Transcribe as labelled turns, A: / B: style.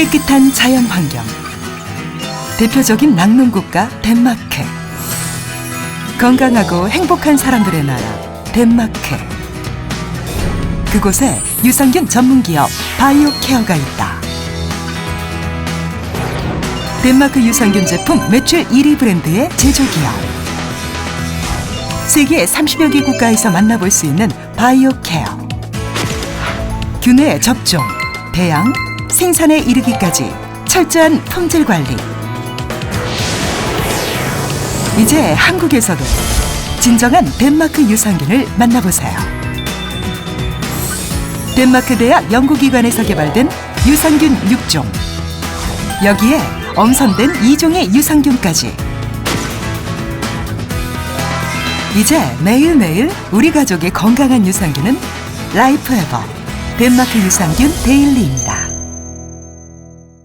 A: 깨끗한 자연 환경. 대표적인 낙농 국가 덴마크. 건강하고 행복한 사람들의 나라 덴마크. 그곳에 유산균 전문 기업 바이오케어가 있다. 덴마크 유산균 제품 매출 1위 브랜드의 제조 기업. 세계 30여 개 국가에서 만나볼 수 있는 바이오케어. 균의 접종, 배양, 생산에 이르기까지 철저한 품질 관리. 이제 한국에서도 진정한 덴마크 유산균을 만나보세요. 덴마크 대학 연구기관에서 개발된 유산균 6종. 여기에 엄선된 2종의 유산균까지. 이제 매일매일 우리 가족의 건강한 유산균은 라이프 에버 덴마크 유산균 데일리입니다.